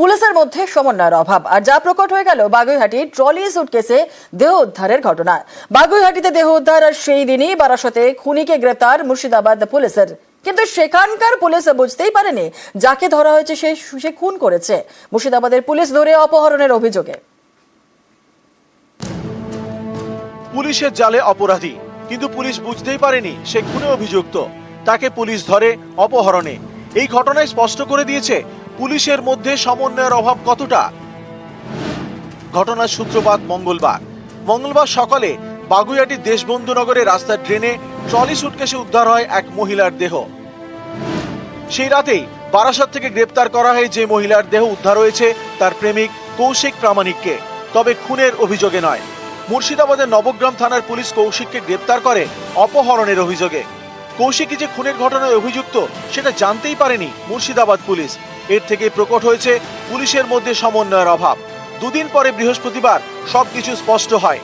পুলিশের মধ্যে সমন্বয়ের অভাব। আর যা প্রকট হয়ে গেল বাগুইহাটির ট্রলি সুটকেসে দেহ উদ্ধারের ঘটনা বাগুইহাটিতে দেহ উদ্ধার আর সেই দিনই বারাসতে খুনিকে গ্রেপ্তার মুর্শিদাবাদ পুলিশের। কিন্তু সেখানকার পুলিশ বুঝতেই পারেনি যাকে ধরা হয়েছে সে সে খুন করেছে মুর্শিদাবাদের পুলিশ ধরে অপহরণের অভিযোগে। পুলিশের জালে অপরাধী, কিন্তু পুলিশ বুঝতেই পারেনি সে খুনে অভিযুক্ত। তাকে পুলিশ ধরে অপহরণে। এই ঘটনায় স্পষ্ট করে দিয়েছে পুলিশের মধ্যে সমন্বয়ের অভাব কতটা? ঘটনার সূত্রপাত মঙ্গলবার। মঙ্গলবার সকালে বাগুইয়াটি দেশবন্ধু নগরে রাস্তার ড্রেনে ট্রলি সুটকেসে উদ্ধার হয় এক মহিলার দেহ। সেই রাতেই বারাসাত থেকে গ্রেপ্তার করা হয় যে মহিলার দেহ উদ্ধার হয়েছে তার প্রেমিক কৌশিক প্রামাণিককে। তবে খুনের অভিযোগে নয়। মুর্শিদাবাদের নবগ্রাম থানার পুলিশ কৌশিককে গ্রেপ্তার করে অপহরণের অভিযোগে। কৌশিকই যে খুনের ঘটনায় অভিযুক্ত, সেটা জানতেই পারেনি মুর্শিদাবাদ পুলিশ। এর থেকে প্রকট হয়েছে পুলিশের মধ্যে সমন্বয়ের অভাব। দুদিন পরে বৃহস্পতিবার সবকিছু স্পষ্ট হয়।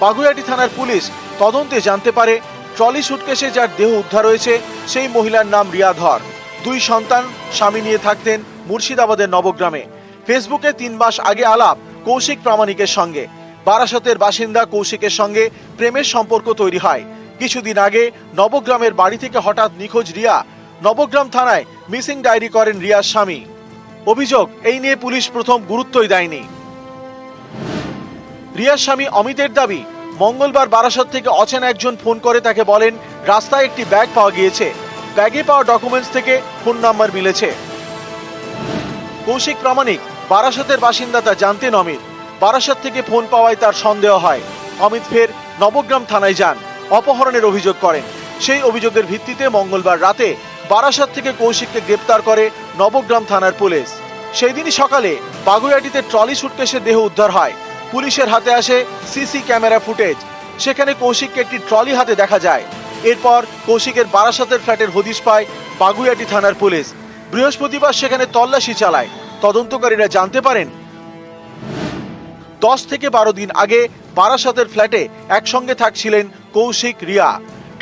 বাগুইয়াটি থানার পুলিশ তদন্তে জানতে পারে, ট্রলি সুটকেসে যার দেহ উদ্ধার হয়েছে, সেই মহিলার নাম রিয়া ধর দুই সন্তান স্বামী নিয়ে থাকতেন মুর্শিদাবাদের নবগ্রামে। ফেসবুকে তিন মাস আগে আলাপ কৌশিক প্রামাণিকের সঙ্গে। বারাসতের বাসিন্দা কৌশিকের সঙ্গে প্রেমের সম্পর্ক তৈরি হয়। কিছুদিন আগে নবগ্রামের বাড়ি থেকে হঠাৎ নিখোঁজ রিয়া নবগ্রাম থানায় মিসিং ডায়েরি করেন রিয়ার স্বামী। অভিযোগ, এই নিয়ে পুলিশ প্রথম গুরুত্বই দেয়নি। রিয়ার স্বামী অমিতের দাবি, মঙ্গলবার বারাসত থেকে অচেনা একজন ফোন করে তাকে বলেন, রাস্তায় একটি ব্যাগ পাওয়া গিয়েছে। ব্যাগে পাওয়া ডকুমেন্টস থেকে ফোন নাম্বার মিলেছে। কৌশিক প্রামাণিক, বারাসতের বাসিন্দা তা জানতেন অমিত। বারাসত থেকে ফোন পাওয়ায় তার সন্দেহ হয়। অমিত ফের নবগ্রাম থানায় যান, অপহরণের অভিযোগ করেন। সেই অভিযোগের ভিত্তিতে মঙ্গলবার রাতে বারাসত থেকে কৌশিককে গ্রেপ্তার করে নবগ্রাম থানার পুলিশ। সেই দিনই সকালে বাগুইয়াটিতে ট্রলি সুটকেসের দেহ উদ্ধার হয়। পুলিশের হাতে আসে সিসি ক্যামেরা ফুটেজ। সেখানে কৌশিককে একটি ট্রলি হাতে দেখা যায়। এরপর কৌশিকের বারাসাতের ফ্ল্যাটের হদিশ পায় বাগুইয়াটি থানার পুলিশ। বৃহস্পতিবার সেখানে তল্লাশি চালায়। তদন্তকারীরা জানতে পারেন, দশ থেকে বারো দিন আগে বারাসাতের ফ্ল্যাটে একসঙ্গে থাকছিলেন কৌশিক রিয়া।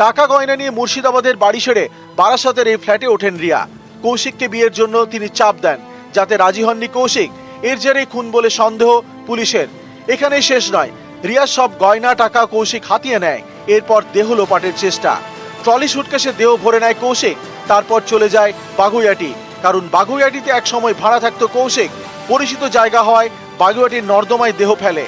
টাকা গয়না নিয়ে মুর্শিদাবাদের বাড়ি ছেড়ে বারাসাতের এই ফ্ল্যাটে ওঠেন রিয়া। কৌশিককে বিয়ের জন্য তিনি চাপ দেন, যাতে রাজি হননি কৌশিক। এর জেরে খুন বলে সন্দেহ পুলিশের। এখানেই শেষ নয়। রিয়ার সব গয়না, টাকা কৌশিক হাতিয়ে নেয়। এরপর দেহ লোপাটের চেষ্টা। ট্রলি সুটকেসে দেহ ভরে নেয় কৌশিক। তারপর চলে যায় বাগুইয়াটি। কারণ বাগুইয়াটিতে এক সময় ভাড়া থাকতো কৌশিক। পরিচিত জায়গা হয় বাগুইয়াটির নর্দমায় দেহ ফেলে।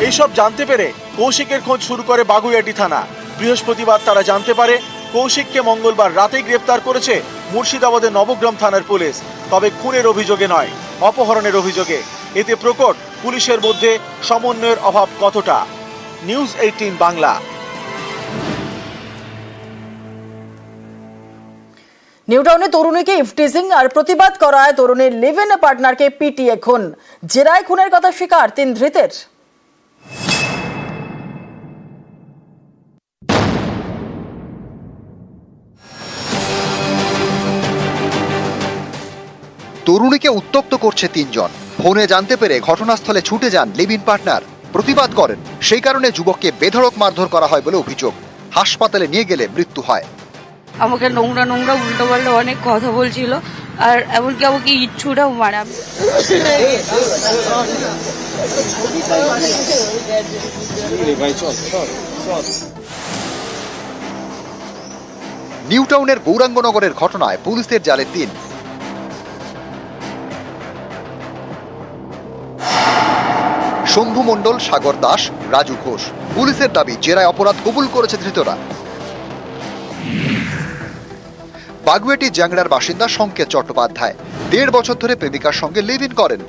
এইসব জানতে পেরে কৌশিকের খোঁজ শুরু করে বাগুইয়াটি থানা। বৃহস্পতিবার তারা জানতে পারে কৌশিককে মঙ্গলবার রাতেই গ্রেপ্তার করেছে মুর্শিদাবাদের নবগ্রাম থানার পুলিশ। তবে খুনের অভিযোগে নয়, অপহরণের অভিযোগে। এতে প্রকট পুলিশের মধ্যে সমন্বয়ের অভাব কতটা? News eighteen Bangla. নিউটাউনে তরুণীকে ইফটিজিং আর প্রতিবাদ করায় তরুণীর লিভ ইন পার্টনারকে পিটিয়ে খুন। জেরায় খুনের কথা স্বীকার তিন ধৃতের। তরুণীকে উত্তক্ত করছে তিনজন। ফোনে জানতে পেরে ঘটনাস্থলে ছুটে যান লিভিন পার্টনার। প্রতিবাদ করেন সেই কারণে যুবককে বেধড়ক মারধর করা হয় বলে অভিযোগ। হাসপাতালে নিয়ে গেলে মৃত্যু হয়। আমাকে নোংরা নোংরা উল্টো পাল্টা অনেক কথা বলছিল আর এমনকি আমাকে ইট ছুটাও মারা নিউটাউনের গৌরাঙ্গনগরের ঘটনায় পুলিশের জালে তিন। শম্ভু মণ্ডল, সাগর দাস, রাজু ঘোষ। পুলিশের দাবি, জেরায় অপরাধ কবুল করেছে ধৃতরা। বাগুয়েটি জ্যাংড়ার বাসিন্দা সংকেত চট্টোপাধ্যায়। দেড় বছর ধরে প্রেমিকার সঙ্গে লিভ ইন করেন।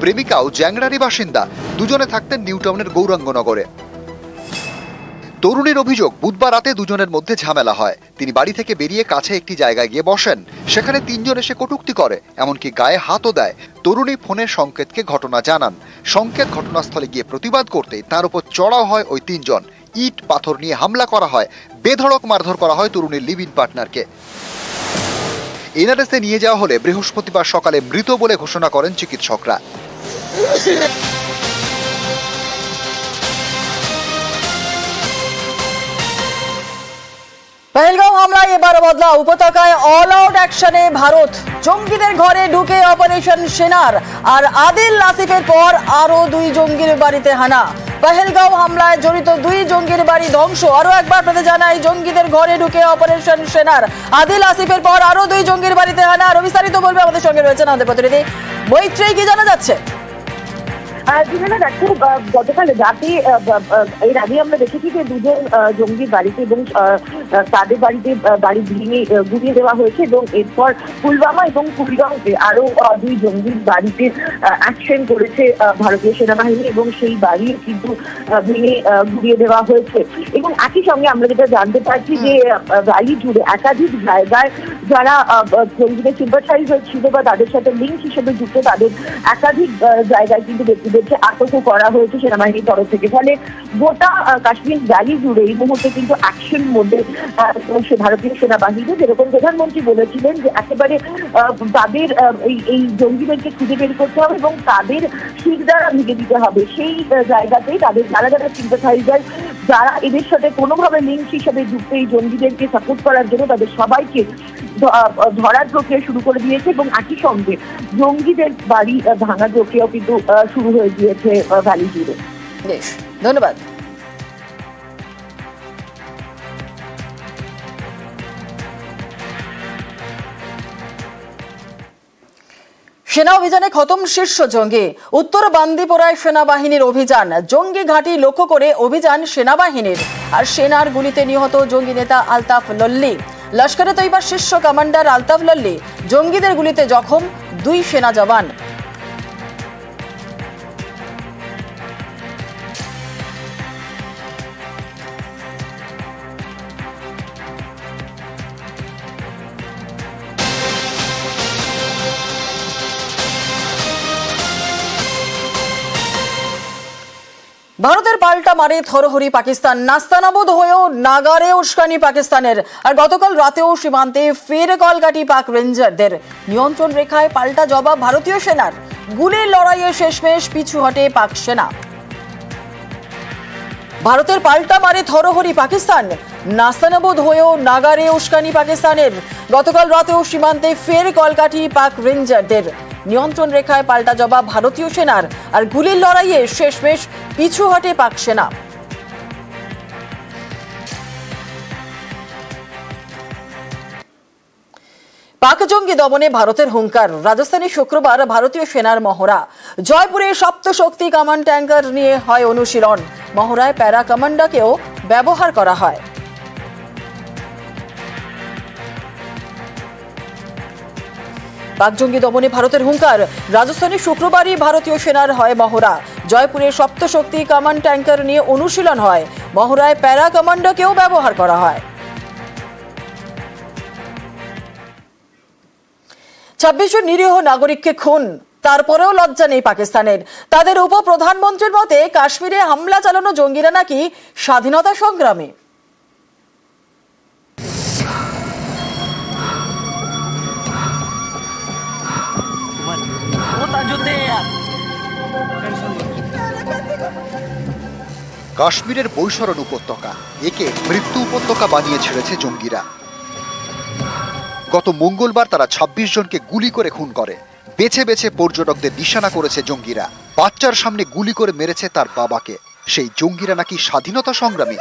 প্রেমিকাও জ্যাংড়ারই বাসিন্দা। দুজনে থাকতেন নিউটাউনের গৌরাঙ্গনগরে। তরুণীর অভিযোগ, বুধবার রাতে দুজনের মধ্যে ঝামেলা হয়। তিনি বাড়ি থেকে বেরিয়ে কাছে একটি জায়গায় গিয়ে বসেন। সেখানে তিনজন এসে কটূক্তি করে, এমনকি গায়ে হাতও দেয়। তরুণী ফোনে সংকেতকে ঘটনা জানান। সংকেত ঘটনাস্থলে গিয়ে প্রতিবাদ করতেই তার উপর চড়াও হয় ওই তিনজন। ইট, পাথর নিয়ে হামলা করা হয়। বেধড়ক মারধর করা হয় তরুণীর লিভ ইন পার্টনারকে। এনআরএসে নিয়ে যাওয়া হলে বৃহস্পতিবার সকালে মৃত বলে ঘোষণা করেন চিকিৎসকরা। পেহেলগাঁও হামলায় এবার বদলা উপত্যকায় অল আউট অ্যাকশনে ভারত। জঙ্গিদের ঘরে ঢুকে অপারেশন সেনার আর আদিল নাসিফের পর আরও দুই জঙ্গির বাড়িতে হানা। পেহেলগাঁও হামলায় জড়িত দুই জঙ্গির বাড়ি ধ্বংস। আরও একবার আপনাদের জানাই, জঙ্গিদের ঘরে ঢুকে অপারেশন সেনার আদিল আসিফের পর আরও দুই জঙ্গির বাড়িতে হানা। আরও বিস্তারিত বলবে আমাদের সঙ্গে রয়েছেন আমাদের প্রতিনিধি। মৈত্রেই কি জানা যাচ্ছে? যেখানে দেখো গতকাল রাতে এর আগে আমরা দেখেছি যে দুজন জঙ্গির বাড়িতে এবং তাদের বাড়িতে বাড়ি ভেঙে গুড়িয়ে দেওয়া হয়েছে এবং এরপর পুলওয়ামা এবং কুলগাঁওতে আরও দুই জঙ্গির বাড়িতে অ্যাকশন করেছে ভারতীয় সেনাবাহিনী এবং সেই বাড়ি কিন্তু ভেঙে গুড়িয়ে দেওয়া হয়েছে। এবং একই সঙ্গে আমরা যেটা জানতে পারছি যে ভ্যালি জুড়ে একাধিক জায়গায় যারা জঙ্গিদের সিম্পাথাইজ ছিল বা তাদের সাথে লিঙ্ক হিসেবে যুক্ত তাদের একাধিক জায়গায় কিন্তু ব্যক্তিদেরকে আটক করা হয়েছে সেনাবাহিনীর তরফ থেকে। ফলে গোটা কাশ্মীর ভ্যালি জুড়ে এই মুহূর্তে কিন্তু অ্যাকশন মোডে ভারতীয় সেনাবাহিনী, যেরকম প্রধানমন্ত্রী বলেছিলেন যে একেবারে তাদের এই এই জঙ্গিদেরকে খুঁজে বের করতে হবে এবং তাদের শিরদারা ভেঙে দিতে হবে। সেই জায়গাতেই তাদের যারা যারা সিম্পাথাইজার যারা এদের সাথে কোনোভাবে লিঙ্ক হিসেবে যুক্ত এই জঙ্গিদেরকে সাপোর্ট করার জন্য তাদের সবাইকে ধরার প্রক্রিয়া শুরু করে দিয়েছে এবং একই সঙ্গে জঙ্গিদের বাড়ি ভাঙার প্রক্রিয়াও কিন্তু শুরু হয়ে গিয়েছে ভ্যালি জুড়ে। ধন্যবাদ। সেনা অভিযানে খতম শীর্ষ জঙ্গি। উত্তর বান্দিপোরায় সেনাবাহিনীর অভিযান। জঙ্গি ঘাঁটি লক্ষ্য করে অভিযান সেনাবাহিনীর। আর সেনার গুলিতে নিহত জঙ্গি নেতা আলতাফ লল্লি। লস্করে তৈবার শীর্ষ কমান্ডার আলতাফ লল্লি জঙ্গিদের গুলিতে জখম দুই সেনা জওয়ান। ভারতের পাল্টা মারে থরহরি পাকিস্তান। নাস্তানাবুদ হয়েও নাগারে উস্কানি পাকিস্তানের। আর গতকাল রাতেও সীমান্তে ফের কলকাটি পাক রেঞ্জারদের। নিয়ন্ত্রণ রেখায় পাল্টা জবাব ভারতীয় সেনার। গুলির লড়াইয়ে শেষমেশ পিছু হটে পাক সেনা। ভারতের পাল্টা মারে থরহরি পাকিস্তান। নাস্তানাবুদ হয়েও নাগারে উস্কানি পাকিস্তানের। গতকাল রাতেও সীমান্তে ফের কলকাঠি পাক রেঞ্জারদের। নিয়ন্ত্রণ রেখায় পাল্টা জবাব ভারতীয় সেনার আর গুলির লড়াইয়ে শেষমেশ পিছু হটে পাক সেনা। পাক জঙ্গি দমনে ভারতের হুঙ্কার। রাজস্থানে শুক্রবার ভারতীয় সেনার মহড়া। জয়পুরে সপ্তশক্তি কামান ট্যাঙ্কার নিয়ে হয় অনুশীলন। মহড়ায় প্যারা কমান্ডাকেও ব্যবহার করা হয়। পাক জঙ্গি দমনে ভারতের হুঙ্কার। রাজস্থানে শুক্রবারই ভারতীয় সেনার হয় মহড়া। জয়পুরে সপ্তশক্তি কামান ট্যাঙ্কার নিয়ে অনুশীলন হয়। মহড়ায় প্যারা কমান্ডাকেও ব্যবহার করা হয়। ছাব্বিশ জন নিরীহ নাগরিককে খুন। তারপরেও লজ্জা নেই পাকিস্তানের। তাদের উপপ্রধানমন্ত্রীর মতে, কাশ্মীরে হামলা চালানো জঙ্গিরা নাকি স্বাধীনতা সংগ্রামী। কাশ্মীরের বৈশরণ উপত্যকা, একে মৃত্যু উপত্যকা বানিয়ে ছেড়েছে জঙ্গিরা। গত মঙ্গলবার তারা ২৬ জনকে গুলি করে খুন করে। বেছে বেছে পর্যটকদের নিশানা করেছে জঙ্গিরা। বাচ্চার সামনে গুলি করে মেরেছে তার বাবাকে। সেই জঙ্গিরা নাকি স্বাধীনতা সংগ্রামী।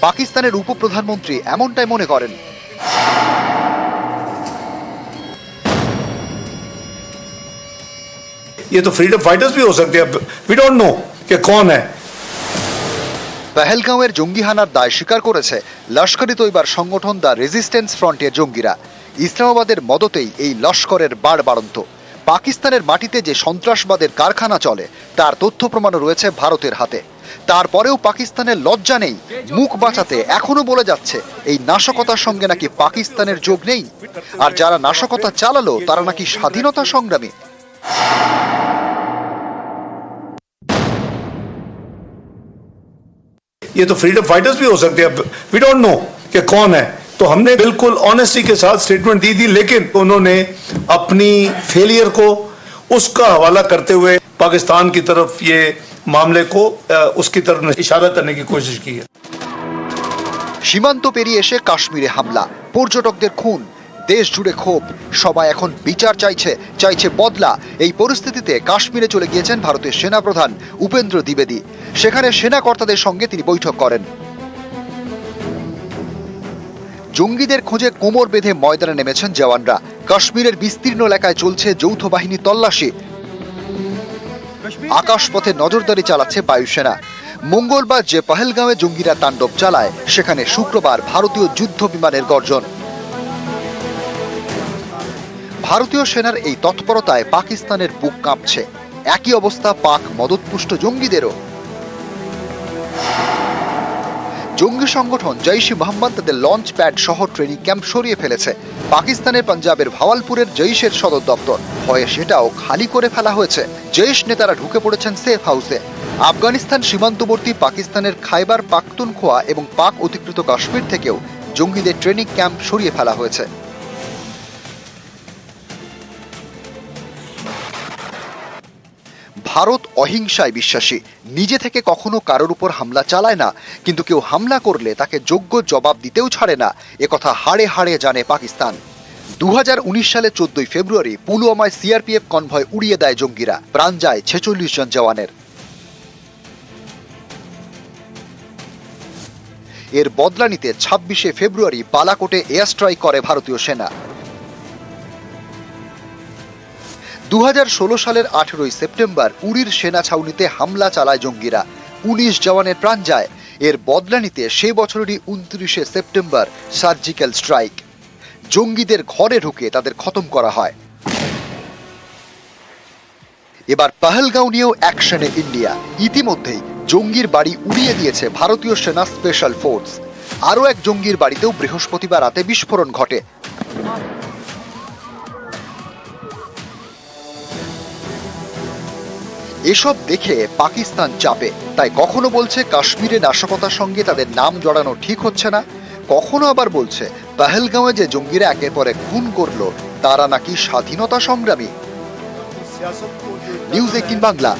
পাকিস্তানের উপপ্রধানমন্ত্রী এমনটাই মনে করেন। ये तो फ्रीडम फाइटर्स भी हो सकते हैं वी डोंट नो कि कौन है পেহেলগাঁওয়ের জঙ্গি হানার দায় স্বীকার করেছে লস্করি তৈবার সংগঠন দ্য রেজিস্ট্যান্স ফ্রন্টের জঙ্গিরা ইসলামাবাদের মদতেই এই লস্করের বাড় বাড়ন্ত পাকিস্তানের মাটিতে যে সন্ত্রাসবাদের কারখানা চলে তার তথ্য প্রমাণও রয়েছে ভারতের হাতে তারপরেও পাকিস্তানের লজ্জা নেই মুখ বাঁচাতে এখনো বলে যাচ্ছে এই নাশকতার সঙ্গে নাকি পাকিস্তানের যোগ নেই আর যারা নাশকতা চালালো তারা নাকি স্বাধীনতা সংগ্রামী ये तो फ्रीडम फाइटर्स भी हो सकते हैं वी डोंट नो कि कौन है तो हमने बिल्कुल ऑनेस्टी के साथ स्टेटमेंट दी थी लेकिन उन्होंने अपनी फेलियर को उसका हवाला करते हुए पाकिस्तान की तरफ ये मामले को अ, उसकी तरफ इशारा करने की कोशिश की है সীমান্ত পেরিয়ে এসে কাশ্মীরে হামলা পর্যটকদের খুন দেশ জুড়ে ক্ষোভ। সবাই এখন বিচার চাইছে চাইছে বদলা। এই পরিস্থিতিতে কাশ্মীরে চলে গিয়েছেন ভারতের সেনাপ্রধান উপেন্দ্র দ্বিবেদী। সেখানে সেনা কর্তাদের সঙ্গে তিনি বৈঠক করেন। জঙ্গিদের খোঁজে কোমর বেঁধে ময়দানে নেমেছেন জওয়ানরা। কাশ্মীরের বিস্তীর্ণ এলাকায় চলছে যৌথ বাহিনী তল্লাশি। আকাশপথে নজরদারি চালাচ্ছে বায়ুসেনা। মঙ্গলবার যে পহেলগাঁওয়ে জঙ্গিরা তাণ্ডব চালায়, সেখানে শুক্রবার ভারতীয় যুদ্ধ বিমানের গর্জন। ভারতীয় সেনার এই তৎপরতায় পাকিস্তানের বুক কাঁপছে। একই অবস্থা পাক মদতপুষ্ট জঙ্গিদেরও। জঙ্গি সংগঠন জৈশ মোহাম্মদ তাদের লঞ্চ প্যাড সহ ট্রেনিং ক্যাম্প সরিয়ে ফেলেছে। পাকিস্তানের পাঞ্জাবের ভাওয়ালপুরের জৈশের সদর দপ্তর। ভয়ে সেটাও খালি করে ফেলা হয়েছে। জৈশ নেতারা ঢুকে পড়েছেন সেফ হাউসে। আফগানিস্তান সীমান্তবর্তী পাকিস্তানের খাইবার পাখতুনখোয়া এবং পাক অধিকৃত কাশ্মীর থেকেও জঙ্গিদের ট্রেনিং ক্যাম্প সরিয়ে ফেলা হয়েছে। ভারত অহিংসায় বিশ্বাসী। নিজে থেকে কখনো কারোর উপর হামলা চালায় না, কিন্তু কেউ হামলা করলে তাকে যোগ্য জবাব দিতেও ছাড়ে না। একথা হাড়ে হাড়ে জানে পাকিস্তান। দু হাজার উনিশ সালে চোদ্দই ফেব্রুয়ারি পুলওয়ামায় সিআরপিএফ কনভয় উড়িয়ে দেয় জঙ্গিরা। প্রাণ যায় ছেচল্লিশ জন জওয়ানের। এর বদলা নিতে ছাব্বিশে ফেব্রুয়ারি বালাকোটে এয়ার স্ট্রাইক করে ভারতীয় সেনা। দু হাজার ষোলো সালের আঠেরোই সেপ্টেম্বর উড়ির সেনা ছাউনিতে হামলা চালায় জঙ্গিরা। উনিশ জওয়ানের প্রাণ যায়। এর বদলা নিতে সে বছরেরই উনত্রিশে সেপ্টেম্বর সার্জিক্যাল স্ট্রাইক। জঙ্গিদের ঘরে ঢুকে তাদের খতম করা হয়। এবার পাহলগাঁও নিয়েও অ্যাকশনে ইন্ডিয়া। ইতিমধ্যেই জঙ্গির বাড়ি উড়িয়ে দিয়েছে ভারতীয় সেনা স্পেশাল ফোর্স। আরও এক জঙ্গির বাড়িতেও বৃহস্পতিবার রাতে বিস্ফোরণ ঘটে। এসব দেখে পাকিস্তান চাপে। তাই কখনো বলছে কাশ্মীরে নাশকতার সঙ্গে তাদের নাম জড়ানো ঠিক হচ্ছে না? কখনো আবার বলছে পহেলগাঁওয়ে যে জঙ্গিরা একের পরে খুন করল তারা নাকি স্বাধীনতা সংগ্রামী? News eighteen Bangla